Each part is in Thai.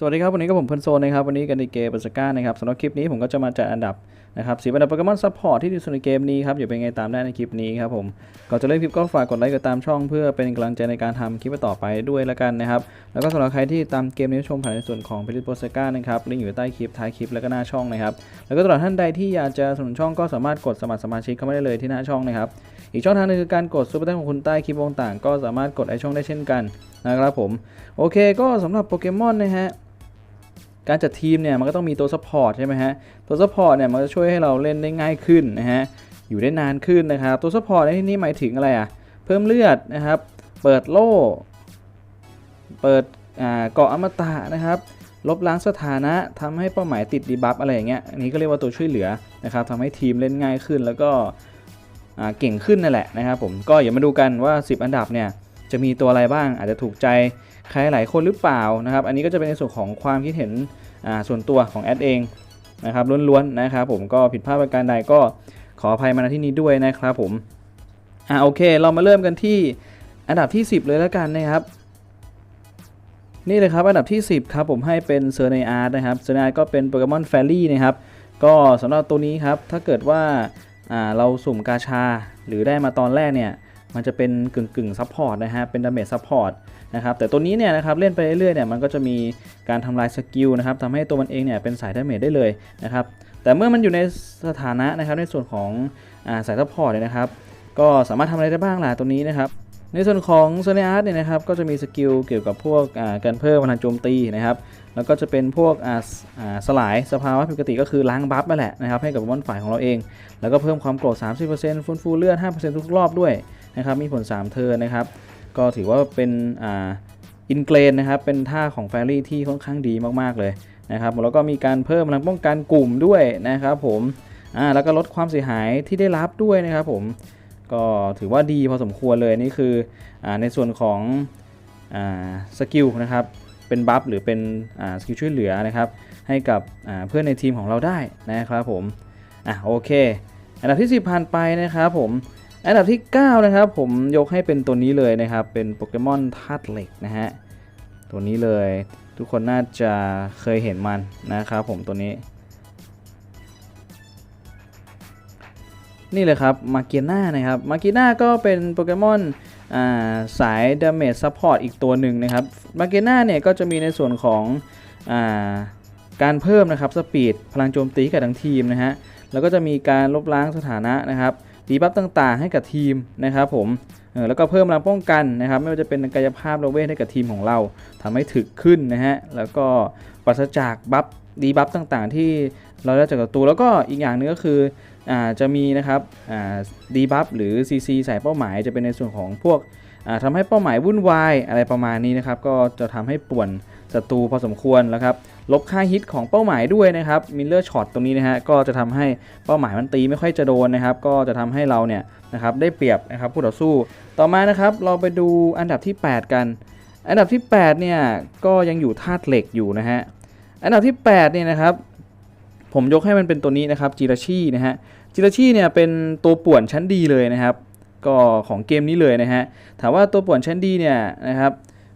สวัสดีครับวันนี้ก็ผมเพิ่นโซนนะครับวันนี้กันในเกมปัสก้านะครับสำหรับคลิปนี้ผมก็จะมาจัดอันดับนะครับสีอันดับโปเกมอนซัพพอร์ตที่ดีสุดในเกมนี้ครับอย่าเป็นไงตามได้ในคลิปนี้ครับผมก่อนจะเล่นคลิปก็ฝากกดไลค์กดตามช่องเพื่อเป็นกำลังใจในการทำคลิปต่อไปด้วยละกันนะครับแล้วก็สำหรับใครที่ตามเกมนี้ชมผ่านในส่วนของพิลิปโปสก้านะครับลิงก์อยู่ใต้คลิปท้ายคลิปแล้วก็หน้าช่องนะครับแล้วก็ตลอดท่านใดที่อยากจะสนับสนุนช่องก็สามารถกดสมัครสมาชิกเข้ามาได้เลยที่หน้าช่องนะครับอีกช่องทางหนึงคือการกดซุปเปอร์แตงของคุณใต้คลิปต่างก็สามารถกดไอช่องได้เช่นกันนะครับผมโอเคก็สำหรับโปเกมอนนะฮะ การจัดทีมเนี่ยมันก็ต้องมีตัวซัพพอร์ตใช่ไหมฮะ ตัวซัพพอร์ตเนี่ยมันจะช่วยให้เราเล่นได้ง่ายขึ้นนะฮะ อยู่ได้นานขึ้นนะครับ ตัวซัพพอร์ตในที่นี้หมายถึงอะไรอะ เพิ่มเลือดนะครับ เปิดโล่ เปิดเกาะอมตะนะครับ ลบล้างสถานะทำให้เป้าหมายติดดีบัฟอะไรอย่างเงี้ย อันนี้ก็เรียกว่าตัวช่วยเหลือนะครับทำให้ทีมเล่นง่ายขึ้นแล้วก็เก่งขึ้นนั่นแหละนะครับผม ก็อย่ามาดูกันว่า 10 อันดับเนี่ยจะมีตัวอะไรบ้างอาจจะถูกใจ ใครหลายคนหรือเปล่านะครับ อันนี้ก็จะเป็นในส่วนของความคิดเห็นส่วนตัวของแอดเองนะครับล้วนๆนะครับผมก็ผิดพลาดประการใดก็ขออภัยมาณที่นี้ด้วยนะครับผมอ่าโอเค เรามาเริ่มกันที่อันดับที่ 10 เลยแล้วกันนะครับ นี่เลยครับอันดับที่ 10ครับผมให้เป็นเซอร์เนอาร์นะครับเซอร์เนอาร์ก็เป็นโปเกมอนแฟรี่นะครับก็สำหรับตัวนี้ครับถ้าเกิดว่าเราสุ่มกาชาหรือได้มาตอนแรกเนี่ย มันจะเป็นกึ่งกึ่งซัพพอร์ตนะฮะ เป็นดาเมจซัพพอร์ตนะครับ แต่ตัวนี้เนี่ยนะครับเล่นไปเรื่อยๆเนี่ยมันก็จะมีการทำลายสกิลนะครับทำให้ตัวมันเองเนี่ยเป็นสายดาเมจได้เลยนะครับ แต่เมื่อมันอยู่ในสถานะนะครับในส่วนของอาสายซัพพอร์ตเนี่ยนะครับ ก็สามารถทำอะไรได้บ้างล่ะตัวนี้นะครับ ในส่วนของโซเนียร์เนี่ยนะครับก็จะมีสกิลเกี่ยวกับพวกการเพิ่มพลังโจมตีนะครับ แล้วก็จะเป็นพวกอสลายสภาวะผิดปกติก็คือล้างบัฟนั่นแหละนะครับให้กับมอนฝ่ายของเราเอง แล้วก็เพิ่มความโกรธ 30%ฟื้นฟูเลือด5%ทุกรอบด้วย นะครับมีผล 3 เทิร์นนะครับ ก็ถือว่าเป็นอ่าอินเกรนนะครับเป็นท่าของแฟรี่ที่ค่อนข้างดีมากๆเลยนะครับแล้วก็มีการเพิ่มพลังป้องกันกลุ่มด้วยนะครับผมอ่าแล้วก็ลดความเสียหายที่ได้รับด้วยนะครับผมก็ถือว่าดีพอสมควรเลยนี่คืออ่าในส่วนของอ่าสกิลนะครับเป็นบัฟหรือเป็นอ่าสกิลช่วยเหลือนะครับให้กับอ่าเพื่อนในทีมของเราได้นะครับผมอะโอเค อันดับที่ 10ผ่านไปนะครับผม อันดับที่ 9 นะครับ ผมยกให้เป็นตัวนี้เลยนะครับ เป็นโปเกมอนธาตุเหล็กนะฮะ ตัวนี้เลย ทุกคนน่าจะเคยเห็นมันนะครับผมตัวนี้ นี่เลยครับ มาเกียนานะครับ มาเกียนาก็เป็นโปเกมอนาสายดาเมจซัพพอร์ตอีกตัวหนึ่งนะครับ มาเกียนาเนี่ยก็จะมีในส่วนของอาการเพิ่มนะครับ สปีด พลังโจมตีกับทั้งทีมนะฮะ แล้วก็จะมีการลบล้างสถานะนะครับ ดีบัฟต่างๆ ให้กับทีมนะครับผมเออแล้วก็เพิ่มพลังป้องกันนะครับไม่ว่าจะเป็นกายภาพระเวทให้กับทีมของเราทำให้ถึกขึ้นนะฮะแล้วก็ปราศจากบัฟดีบัฟต่างๆ ที่เราได้จากตัวแล้วก็อีกอย่างหนึงก็คืออ่าจะมีนะครับอ่าดีบัฟหรือ CC ใส่เป้าหมายจะเป็นในส่วนของพวกอ่าทำให้เป้าหมายวุ่นวายอะไรประมาณนี้นะครับก็จะทำให้ป่วน ศัตรูพอสมควรแล้วครับลบค่าฮิตของเป้าหมายด้วยนะครับมิลเลอร์ช็อตตรงนี้นะฮะก็จะทำให้เป้าหมายมันตีไม่ค่อยจะโดนนะครับ ก็จะทำให้เราเนี่ยนะครับได้เปรียบนะครับผู้ต่อสู้ ต่อมานะครับเราไปดูอันดับที่ 8 กัน อันดับที่ 8 เนี่ยก็ยังอยู่ธาตุเหล็กอยู่นะฮะอันดับที่8เนี่ยนะครับผมยกให้มันเป็นตัวนี้นะครับจิราชีนะฮะจิราชีเนี่ยเป็นตัวป่วนชั้นดีเลยนะครับ ก็ของเกมนี้เลยนะฮะถามว่าตัวป่วนชั้นดีเนี่ยนะครับ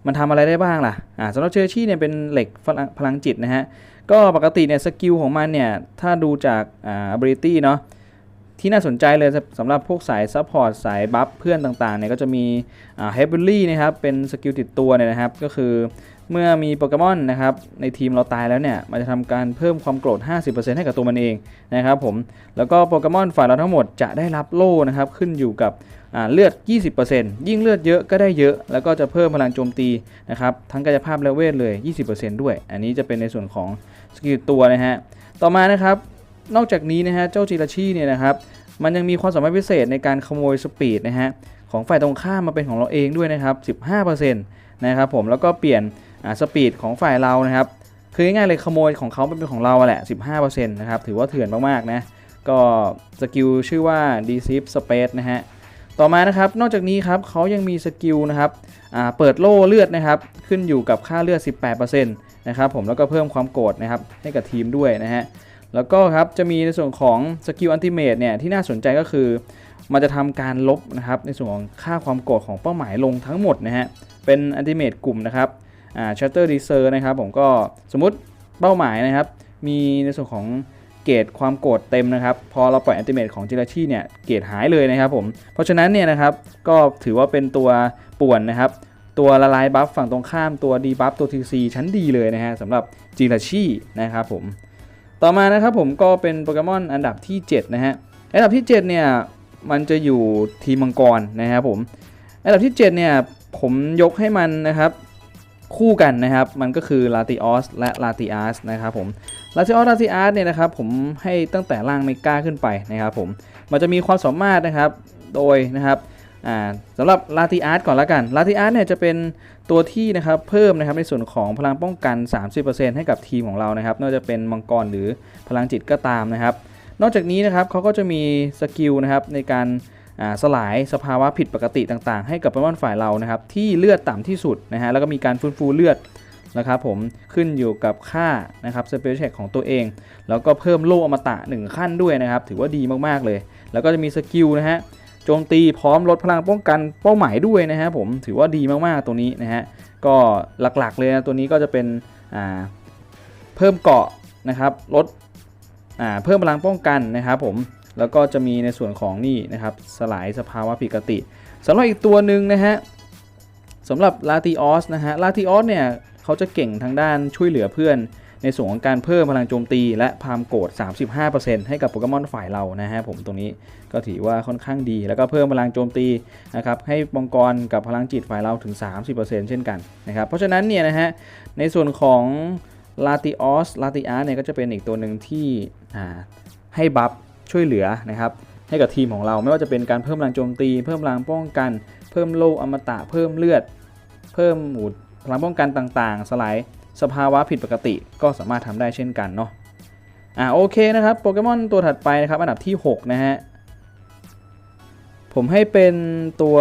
มันทำอะไรได้บ้างล่ะอ่าสำหรับเชอร์ชี่เนี่ยเป็นเหล็กพลังลงจิตนะฮะ ก็ปกติเนี่ยสกิลของมันเนี่ย ถ้าดูจากอ่า ability เนาะที่น่าสนใจเลยสำหรับพวกสายซัพพอร์ตสายบัฟเพื่อนต่างๆเนี่ยก็จะมีอ่าเฮเบอรี่นะครับเป็นสกิลติดตัวเนี่ยนะครับ ก็คือ เมื่อมีโปเกมอนนะครับในทีมเราตายแล้วเนี่ยมันจะทำการเพิ่มความโกรธ 50%ให้กับตัวมันเองนะครับผมแล้วก็โปเกมอนฝ่ายเราทั้งหมดจะได้รับโล่นะครับขึ้นอยู่กับเลือด 20%ยิ่งเลือดเยอะก็ได้เยอะ แล้วก็จะเพิ่มพลังโจมตีนะครับทั้งกายภาพและเวทเลย 20%ด้วย อันนี้จะเป็นในส่วนของสกิลตัวนะฮะต่อมานะครับนอกจากนี้นะฮะเจ้าจิราชีเนี่ยนะครับมันยังมีความสามารถพิเศษในการขโมยสปีดนะฮะของฝ่ายตรงข้ามมาเป็นของเราเองด้วยนะครับ 15%นะครับผมแล้วก็เปลี่ยน สปีดของฝ่ายเรานะครับคือง่ายๆเลยขโมยของเขาไปเป็นของเราอะแหละ 15%นะครับ ถือว่าเถื่อนมากๆนะ ก็สกิลชื่อว่า Deceive Space นะฮะ ต่อมานะครับ นอกจากนี้ครับเขายังมีสกิลนะครับอ่าเปิดโล่เลือดนะครับ ขึ้นอยู่กับค่าเลือด 18%นะครับผม แล้วก็เพิ่มความโกรธนะครับให้กับทีมด้วยนะฮะ แล้วก็ครับจะมีในส่วนของสกิลอันติเมตเนี่ยที่น่าสนใจก็คือ มันจะทำการลบนะครับในส่วนของค่าความโกรธของเป้าหมายลงทั้งหมดนะฮะ เป็นอันติเมตกลุ่มนะครับ อ่า Shatter d e s e r นะครับผมก็สมมุติเป้าหมายนะครับ มีในส่วนของเกรดความโกรธเต็มนะครับ พอเราปล่อยอันติเมตของจิราชีเนี่ยเกรดหายเลยนะครับผมเพราะฉะนั้นเนี่ยนะครับก็ถือว่าเป็นตัวป่วนนะครับ ตัวละลายบัฟฝั่งตรงข้ามตัวดีบัฟตัว TC ชั้นดีเลยนะฮะสำหรับจิราชีนะครับผมต่อมานะครับผมก็เป็นโปเกมอนอันดับที่ 7 นะฮะอันดับที่ 7 เนี่ยมันจะอยู่ทีมมังกรนะครับผมอันดับที่ 7 เนี่ยผมยกให้มันนะครับ คู่กันนะครับ มันก็คือลาติออสและลาติอาสนะครับผมลาติออสลาติอาสเนี่ยนะครับผมให้ตั้งแต่ล่างเมกาขึ้นไปนะครับผมมันจะมีความสามารถนะครับโดยนะครับสำหรับลาติอาร์ตก่อนละกันลาติอาร์ตเนี่ยจะเป็นตัวที่นะครับเพิ่มนะครับในส่วนของพลังป้องกัน 30%ให้กับทีมของเรานะครับไม่ว่าจะเป็นมังกรหรือพลังจิตก็ตามนะครับ นอกจากนี้นะครับเขาก็จะมีสกิลนะครับในการ สลายสภาวะผิดปกติต่างๆ ให้กับโปเกมอนฝ่ายเรานะครับที่เลือดต่ำที่สุดนะฮะแล้วก็มีการฟื้นฟูเลือดนะครับผมขึ้นอยู่กับค่านะครับสเปเชียลของตัวเอง แล้วก็เพิ่มโล่อมตะ 1 ขั้นด้วยนะครับ ถือว่าดีมากๆเลย แล้วก็จะมีสกิลนะฮะโจมตีพร้อมลดพลังป้องกันเป้าหมายด้วยนะฮะผมถือว่าดีมากๆตัวนี้นะฮะก็หลักๆเลยนะตัวนี้ก็จะเป็นอ่าเพิ่มเกาะนะครับลดอ่าเพิ่มพลังป้องกันนะครับผม แล้วก็จะมีในส่วนของนี่นะครับสลายสภาวะผิดปกติสำหรับอีกตัวหนึ่งนะฮะสำหรับลาติออสนะฮะลาติออสเนี่ยเขาจะเก่งทางด้านช่วยเหลือเพื่อน ในส่วนของการเพิ่มพลังโจมตี และพามโกรด35%ให้กับโปเกมอนฝ่ายเรานะฮะผมตรงนี้ก็ถือว่าค่อนข้างดี แล้วก็เพิ่มพลังโจมตีนะครับให้มังกรกับพลังจิตฝ่ายเราถึง 30%เช่นกันนะครับเพราะฉะนั้นเนี่ยนะฮะในส่วนของลาติออสลาติอาร์เนี่ยก็จะเป็นอีกตัวหนึ่งที่ให้บัฟ ช่วยเหลือนะครับให้กับทีมของเราไม่ว่าจะเป็นการเพิ่มพลังโจมตี เพิ่มพลังป้องกัน เพิ่มโลอมตะ เพิ่มเลือด เพิ่มหมุดพลังป้องกันต่างๆ สลายสภาวะผิดปกติก็สามารถทำได้เช่นกันเนาะอ่าโอเคนะครับโปเกมอนตัวถัดไปนะครับอันดับที่ 6 นะฮะผมให้เป็นตัว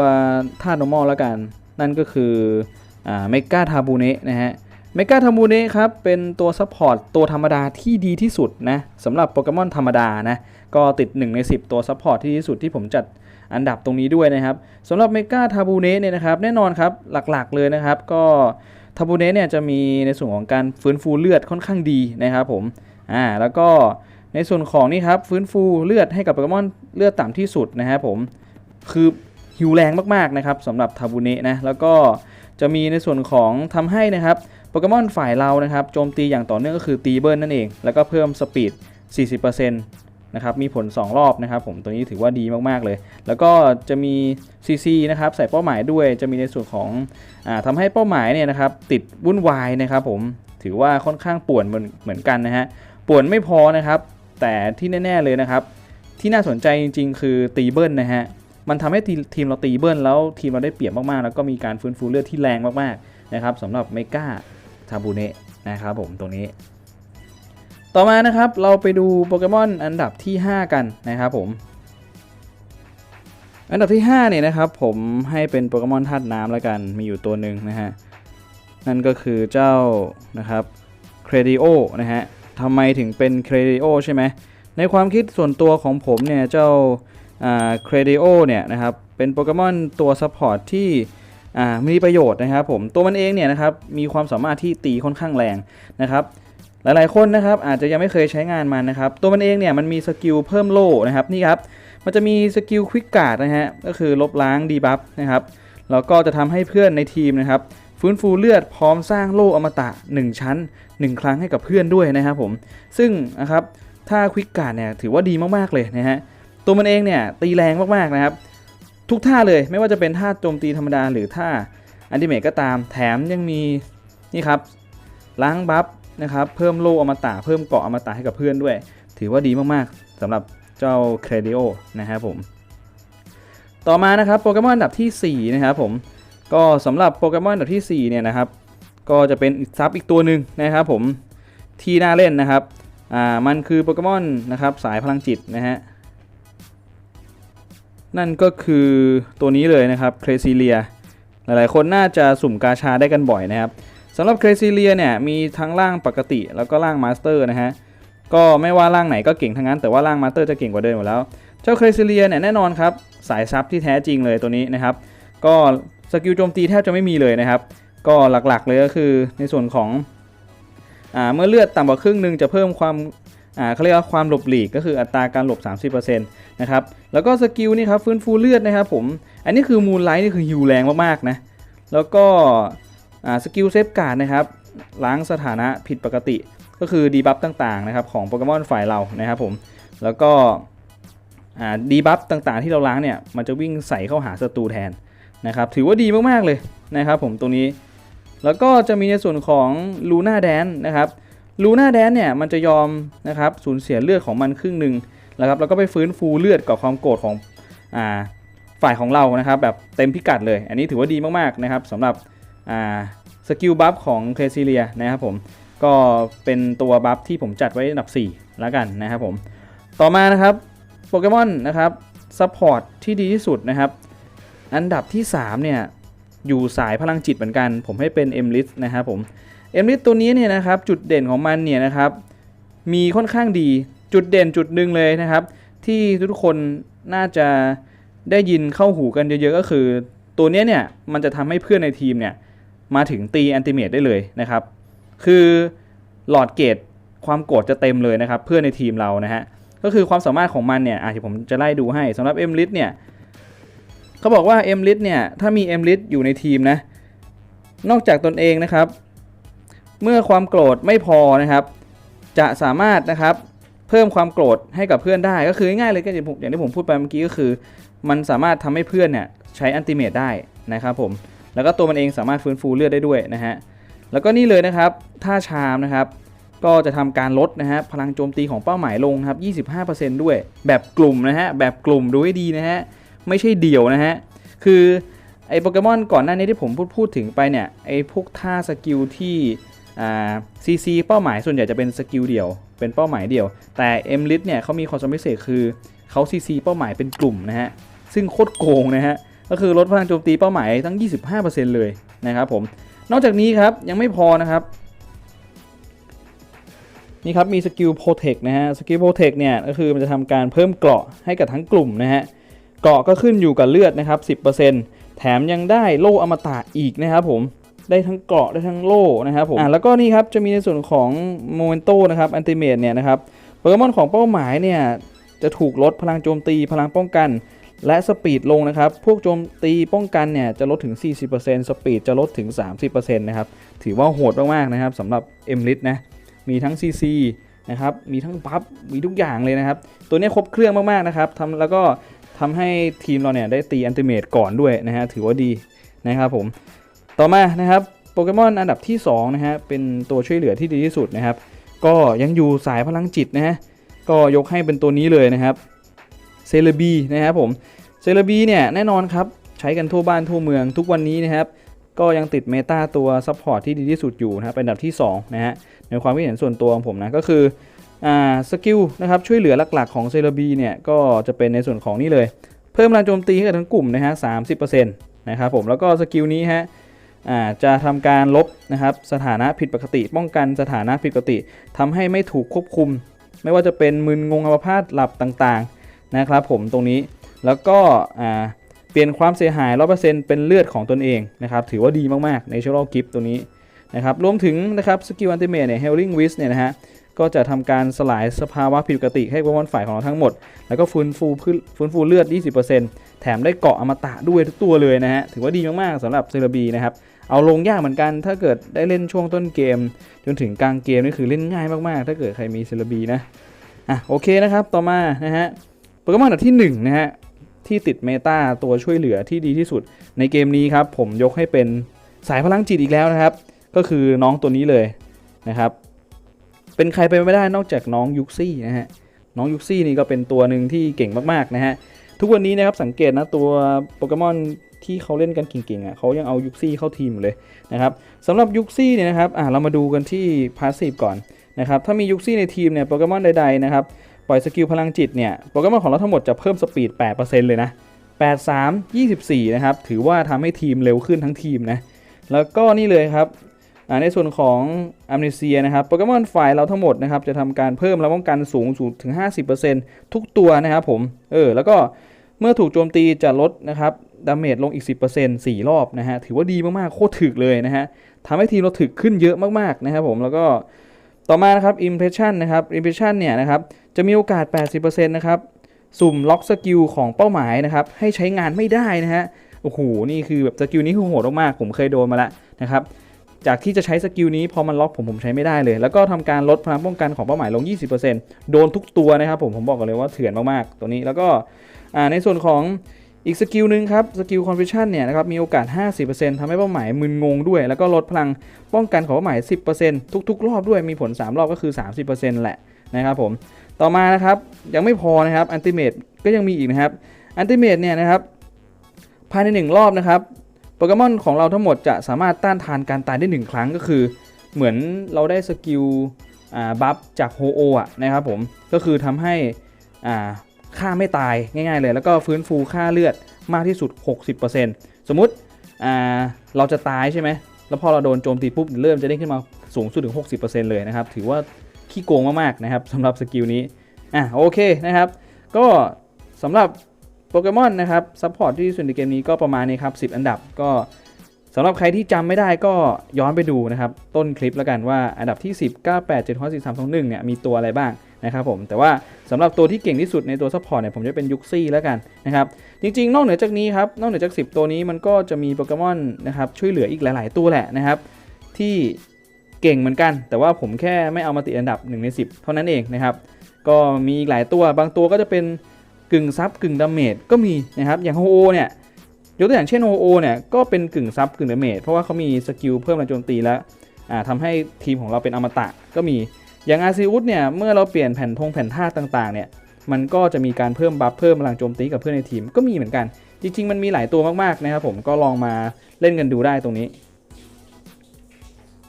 ธาตุ normal แล้วกัน นั่นก็คืออ่าเมกาทาบูเนะนะฮะเมกาทาบูเนะครับเป็นตัวซัพพอร์ตตัวธรรมดาที่ดีที่สุดนะสำหรับโปเกมอนธรรมดานะ ก็ติด 1 ใน 10 ตัวซัพพอร์ตที่ที่สุดที่ผมจัดอันดับตรงนี้ด้วยนะครับสำหรับเมกาทาบูเนเนี่ยนะครับแน่นอนครับหลักๆเลยนะครับ ก็ทาบูเนเนี่ยจะมีในส่วนของการฟื้นฟูเลือดค่อนข้างดีนะครับผมอ่าแล้วก็ในส่วนของนี่ครับฟื้นฟูเลือดให้กับโปเกมอนเลือดต่ำที่สุดนะครับผมคือหิวแรงมากๆนะครับสำหรับทาบูเนะนะแล้วก็จะมีในส่วนของทำให้นะครับโปเกมอนฝ่ายเรานะครับโจมตีอย่างต่อเนื่องก็คือตีเบิลนั่นเอง แล้วก็เพิ่มสปีด40% นะครับมีผล 2 รอบนะครับผมตัวนี้ถือว่าดีมากๆเลย แล้วก็จะมี CC นะครับใส่เป้าหมายด้วยจะมีในส่วนของอาทำให้เป้าหมายเนี่ยนะครับติดวุ่นวายนะครับผมถือว่าค่อนข้างป่วนเหมือนเหมือนกันนะฮะป่วนไม่พอนะครับ แต่ที่แน่ๆเลยนะครับ ที่น่าสนใจจริง ๆ คือตีเบิลนะฮะมันทำให้ทีทีมเราตีเบิลแล้วทีมเราได้เปรียบมากๆ แล้วก็มีการฟื้นฟูเลือดที่แรงมากๆนะครับสำหรับเมกาทาบูเนะนะครับผมตรงนี้ ต่อมานะครับเราไปดูโปเกมอนอันดับที่ 5 กันนะครับผมอันดับที่ 5 เนี่ยนะครับผมให้เป็นโปเกมอนธาตุน้ำแล้วกันมีอยู่ตัวหนึ่งนะฮะนั่นก็คือเจ้านะครับเครดิโอนะฮะทำไมถึงเป็นเครดิโอใช่ไหมในความคิดส่วนตัวของผมเนี่ยเจ้าเครดิโอเนี่ยนะครับเป็นโปเกมอนตัวซัพพอร์ตที่มีประโยชน์นะครับผมตัวมันเองเนี่ยนะครับมีความสามารถที่ตีค่อนข้างแรงนะครับ หลายๆคนนะครับอาจจะยังไม่เคยใช้งานมันนะครับ ตัวมันเองเนี่ยมันมีสกิลเพิ่มโล่นะครับนี่ครับมันจะมีสกิลควิกการ์ดนะฮะก็คือลบล้างดีบัฟนะครับแล้วก็จะทำให้เพื่อนในทีมนะครับฟื้นฟูเลือดพร้อมสร้างโล่อมตะ 1 ชั้น 1 ครั้งให้กับเพื่อนด้วยนะครับผมซึ่งนะครับถ้าควิกการ์ดเนี่ยถือว่าดีมากๆเลยนะฮะตัวมันเองเนี่ยตีแรงมากๆนะครับ ทุกท่าเลยไม่ว่าจะเป็นท่าโจมตีธรรมดาหรือท่าอันติเมตก็ตามแถมยังมีนี่ครับล้างบัฟ นะครับ เพิ่มโล่อมตะเพิ่มเกาะอมตะให้กับเพื่อนด้วย ถือว่าดีมากๆสำหรับเจ้าเครดิโอนะครับผม ต่อมานะครับโปเกมอนอันดับที่ 4 นะครับผม ก็สำหรับโปเกมอนอันดับที่ 4 เนี่ยนะครับ ก็จะเป็นซับอีกตัวหนึ่งนะครับผมที่น่าเล่นนะครับ อ่า มันคือโปเกมอนนะครับสายพลังจิตนะฮะ นั่นก็คือตัวนี้เลยนะครับเครซิเลีย หลายๆ คนน่าจะสุ่มกาชาได้กันบ่อยนะครับ สำหรับเครซิเลียเนี่ยมีทั้งร่างปกติแล้วก็ร่างมาสเตอร์นะฮะก็ไม่ว่าร่างไหนก็เก่งทั้งนั้น แต่ว่าร่างมาสเตอร์จะเก่งกว่าเดิมอยู่แล้ว เจ้าเครซิเลียเนี่ยแน่นอนครับสายซับที่แท้จริงเลยตัวนี้นะครับ ก็สกิลโจมตีแทบจะไม่มีเลยนะครับ ก็หลักๆเลยก็คือในส่วนของอ่าเมื่อเลือดต่ำกว่าครึ่งหนึ่งจะเพิ่มความอ่าเขาเรียกว่าความหลบหลีกก็คืออัตราการหลบ 30%นะครับแล้วก็สกิลนี่ครับฟื้นฟูเลือดนะครับผมอันนี้คือมูนไลท์นี่คือฮิวแรงมากๆนะแล้วก็ สกิลเซฟการ์ดนะครับล้างสถานะผิดปกติก็คือดีบัฟต่างๆนะครับของโปเกมอนฝ่ายเรานะครับผมแล้วก็ดีบัฟต่างๆที่เราล้างเนี่ยมันจะวิ่งใส่เข้าหาศัตรูแทนนะครับถือว่าดีมากๆเลยนะครับผมตรงนี้ แล้วก็จะมีในส่วนของลูน่าแดนนะครับลูน่าแดนเนี่ยมันจะยอมนะครับสูญเสียเลือดของมันครึ่งหนึ่งนะครับแล้วก็ไปฟื้นฟูเลือดกับความโกรธของอฝ่ายของเรานะครับแบบเต็มพิกัดเลย อันนี้ถือว่าดีมากๆนะครับสำหรับ สกิลบัฟของเคซิเลียนะครับผมก็เป็นตัวบัฟที่ผมจัดไว้อันดับ 4 แล้วกันนะครับผมต่อมานะครับโปเกมอนนะครับซัพพอร์ตที่ดีที่สุดนะครับ อันดับที่ 3 เนี่ย อยู่สายพลังจิตเหมือนกัน ผมให้เป็น m l i s t นะครับผม m l i s t ตัวนี้เนี่ยนะครับ จุดเด่นของมันเนี่ยนะครับ มีค่อนข้างดีจุดเด่นจุดหนึ่งเลยนะครับ ที่ทุกคนน่าจะได้ยินเข้าหูกันเยอะๆ ก็คือ ตัวนี้เนี่ย มันจะทำให้เพื่อนในทีมเนี่ย มาถึงตีแอนติเมตได้เลยนะครับ คือหลอดเกตความโกรธจะเต็มเลยนะครับ เพื่อนในทีมเรานะฮะ ก็คือความสามารถของมันเนี่ยอะที่ผมจะไล่ดูให้สำหรับ m l i t เนี่ยเขาบอกว่า m l i t เนี่ยถ้ามี m l i t อยู่ในทีมนะ นอกจากตนเองนะครับ เมื่อความโกรธไม่พอนะครับ จะสามารถนะครับเพิ่มความโกรธให้กับเพื่อนได้ก็คือง่ายเลยก็อย่างผมอย่างที่ผมพูดไปเมื่อกี้ก็คือ มันสามารถทำให้เพื่อนเนี่ยใช้อันติเมตได้นะครับผม แล้วก็ตัวมันเองสามารถฟื้นฟูเลือดได้ด้วยนะฮะแล้วก็นี่เลยนะครับท่าชามนะครับก็จะทำการลดนะฮะพลังโจมตีของเป้าหมายลงครับ 25%ด้วย แบบกลุ่มนะฮะแบบกลุ่มดูให้ดีนะฮะไม่ใช่เดี่ยวนะฮะคือไอโปเกมอนก่อนหน้านี้ที่ผมพูดพูดถึงไปเนี่ยไอพวกท่าสกิลที่อ่าซีซีเป้าหมายส่วนใหญ่จะเป็นสกิลเดี่ยว เป็นเป้าหมายเดี่ยว แต่เอ็มลิสเนี่ยเขามีความสามารถพิเศษคือเขาซีซีเป้าหมายเป็นกลุ่มนะฮะซึ่งโคตรโกงนะฮะ ก็คือลดพลังโจมตีเป้าหมายตั้ง 25%เลยนะครับผม นอกจากนี้ครับยังไม่พอนะครับนี่ครับมีสกิลโปรเทคนะฮะสกิลโปรเทคเนี่ยก็คือมันจะทำการเพิ่มเกราะให้กับทั้งกลุ่มนะฮะเกราะก็ขึ้นอยู่กับเลือดนะครับ 10%แถมยังได้โล่อมตะอีกนะครับผมได้ทั้งเกราะได้ทั้งโล่นะครับผมอ่าแล้วก็นี่ครับจะมีในส่วนของโมเมนโตนะครับอันติเมตเนี่ยนะครับโปเกมอนของเป้าหมายเนี่ยจะถูกลดพลังโจมตีพลังป้องกัน และสปีดลงนะครับ พวกโจมตีป้องกันเนี่ยจะลดถึง 40%สปีดจะลดถึง 30%นะครับ ถือว่าโหดมากๆนะครับสำหรับ m l i t นะ มีทั้ง CC นะครับ มีทั้งบัฟ มีทุกอย่างเลยนะครับ ตัวนี้ครบเครื่องมากๆนะครับทำแล้วก็ทำให้ทีมเราเนี่ยได้ตีอันติเมตก่อนด้วยนะฮะ ถือว่าดีนะครับผม ต่อมานะครับโปเกมอนอันดับที่2นะฮะ เป็นตัวช่วยเหลือที่ดีที่สุดนะครับ ก็ยังอยู่สายพลังจิตนะฮะ ก็ยกให้เป็นตัวนี้เลยนะครับ เซเลบีนะครับผมเซเลบีเนี่ยแน่นอนครับใช้กันทั่วบ้านทั่วเมืองทุกวันนี้นะครับก็ยังติดเมตาตัวซัพพอร์ตที่ดีที่สุดอยู่นะครับเป็นอันดับที่2นะฮะในความคิดเห็นส่วนตัวของผมนะก็คืออ่าสกิลนะครับช่วยเหลือหลักๆของเซเลบีเนี่ยก็จะเป็นในส่วนของนี่เลย เพิ่มพลังโจมตีให้กับทั้งกลุ่มนะฮะสามสิบเปอร์เซ็นต์นะครับผมแล้วก็สกิลนี้ฮะจะทำการลบนะครับสถานะผิดปกติ ป้องกันสถานะผิดปกติทำให้ไม่ถูกควบคุม ไม่ว่าจะเป็นมึนงงอัมพาตหลับต่างๆ นะครับผมตรงนี้แล้วก็เปลี่ยนความเสียหาย 100%เป็นเลือดของตนเองนะครับถือว่าดีมากๆใน Natural Gift ตัวนี้นะครับรวมถึงนะครับสกิลอันติเมทเนี่ย Healing Wish เนี่ยนะฮะก็จะทำการสลายสภาวะผิดปกติให้โปเกมอนฝ่ายของเราทั้งหมด แล้วก็ฟื้นฟูพื้นฟื้นฟูเลือด 20%แถมได้เกาะอมตะด้วยทุกตัวเลยนะฮะ ถือว่าดีมากๆสำหรับเซเบีนะครับ เอาลงยากเหมือนกัน ถ้าเกิดได้เล่นช่วงต้นเกม จนถึงกลางเกมนี่คือเล่นง่ายมากๆ ถ้าเกิดใครมีเซเบีนะ อะโอเคนะครับ ต่อมานะฮะ โปเกมอนอันดับที่หนึ่งนะฮะ ที่ติดเมตาตัวช่วยเหลือที่ดีที่สุด ในเกมนี้ครับ ผมยกให้เป็นสายพลังจิตอีกแล้วนะครับ ก็คือน้องตัวนี้เลยนะครับ เป็นใครไปไม่ได้นอกจากน้องยุกซี่นะฮะ น้องยุกซี่นี่ก็เป็นตัวหนึ่งที่เก่งมากๆนะฮะ ทุกวันนี้นะครับสังเกตนะตัวโปเกมอนที่เขาเล่นกันเก่งๆอะเขายังเอายุกซี่เข้าทีมเลยนะครับสำหรับยุกซี่เนี่ยนะครับอะเรามาดูกันที่พาสซีฟก่อนนะครับถ้ามียุกซี่ในทีมเนี่ยโปเกมอนใดๆนะครับ ล่อยสกิลพลังจิตเนี่ยโปเกมอนของเราทั้งหมดจะเพิ่มสปีด 8%เลยนะ 83 24 นะครับ ถือว่าทำให้ทีมเร็วขึ้นทั้งทีมนะ แล้วก็นี่เลยครับในส่วนของอัมเนเซียนะครับโปเกมอนฝ่ายเราทั้งหมดนะครับจะทำการเพิ่มระป้องกันสูงสูงถึง 50%ทุกตัวนะครับผม เออ แล้วก็เมื่อถูกโจมตีจะลดนะครับดาเมจลงอีก 10% 4 รอบนะฮะ ถือว่าดีมากๆ โคตรถึกเลยนะฮะทำให้ทีมเราถึกขึ้นเยอะมากๆนะครับผม แล้วก็ ต่อมานะครับ impression นะครับ impression เนี่ยนะครับจะมีโอกาส 80%นะครับสุ่มล็อกสกิลของเป้าหมายนะครับให้ใช้งานไม่ได้นะฮะโอ้โหนี่คือแบบสกิลนี้คือโหดมากๆผมเคยโดนมาแล้วนะครับจากที่จะใช้สกิลนี้พอมันล็อกผมผมใช้ไม่ได้เลย แล้วก็ทำการลดพลังป้องกันของเป้าหมายลง 20%โดนทุกตัวนะครับผมผมบอกกันเลยว่าเถื่อนมากๆตัวนี้แล้วก็ในส่วนของ อีกสกิลหนึ่งครับ สกิลคอนฟิชชันเนี่ยนะครับมีโอกาส 50%ทำให้เป้าหมายมึนงงด้วย แล้วก็ลดพลังป้องกันของเป้าหมาย 10%ทุกๆ รอบด้วยมีผล 3 รอบก็คือ 30%แหละนะครับผมต่อมานะครับยังไม่พอนะครับอันติเมตก็ยังมีอีกนะครับอันติเมตเนี่ยนะครับภายใน 1 รอบนะครับโปเกมอนของเราทั้งหมดจะสามารถต้านทานการตายได้ 1 ครั้งก็คือ เหมือนเราได้สกิลบัฟจากโฮโออะนะครับผมก็คือทำให้อ่า ค่าไม่ตายง่ายๆเลย แล้วก็ฟื้นฟูค่าเลือดมากที่สุด 60%สมมุติเราจะตายใช่ไหมแล้วพอเราโดนโจมตีปุ๊บเริ่มจะได้ขึ้นมาสูงสุดถึง 60%เลยนะครับ ถือว่าขี้โกงมากๆนะครับสำหรับสกิลนี้อะโอเคนะครับ ก็สำหรับโปเกมอนนะครับซัพพอร์ตที่สุดในเกมนี้ก็ประมาณนี้ครับ 10 อันดับก็สำหรับใครที่จำไม่ได้ก็ย้อนไปดูนะครับ ต้นคลิปแล้วกันว่าอันดับที่ 10 9 8 7 6 4 3 2 1เนี่ยมีตัวอะไรบ้าง นะครับผมแต่ว่าสำหรับตัวที่เก่งที่สุดในตัวซัพพอร์ตเนี่ยผมจะเป็นยุคซี่แล้วกันนะครับจริงๆ นอกเหนือจากนี้ครับนอกเหนือจาก 10 ตัวนี้มันก็จะมีโปเกมอนนะครับช่วยเหลืออีกหลาย ๆ ตัวแหละนะครับที่เก่งเหมือนกัน แต่ว่าผมแค่ไม่เอามาติดอันดับ1ใน10 เท่านั้นเองนะครับก็มีอีกหลายตัวบางตัวก็จะเป็นกึ่งซับกึ่งดาเมจก็มีนะครับอย่างโฮโอเนี่ยยกตัวอย่างเช่นโอโอเนี่ยก็เป็นกึ่งซับกึ่งดาเมจเพราะว่าเขามีสกิลเพิ่มแรงโจมตีแล้วอ่าทำให้ทีมของเราเป็นอมตะก็มี อย่างอาซิอุสเนี่ยเมื่อเราเปลี่ยนแผ่นธงแผ่นท่าต่างๆเนี่ยมันก็จะมีการเพิ่มบัฟเพิ่มพลังโจมตีกับเพื่อนในทีมก็มีเหมือนกัน จริง ๆ มันมีหลายตัวมากๆนะครับผมก็ลองมาเล่นกันดูได้ตรงนี้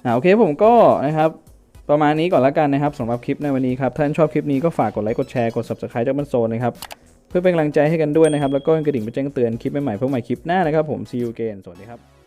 อ่าโอเคผมก็นะครับประมาณนี้ก่อนล้วกันนะครับสำหรับคลิปในวันนี้ครับถ้าท่านชอบคลิปนี้ก็ฝากกดไลค์กดแชร์กด subscribe จากบันโซนนะครับเพื่อเป็นกำลังใจให้กันด้วยนะครับแล้วก็กระดิ่งไปแจ้งเตือนคลิปใหม่ๆเพื่อใหม่คลิปหน้านะครับผม see you again สวัสดีครับ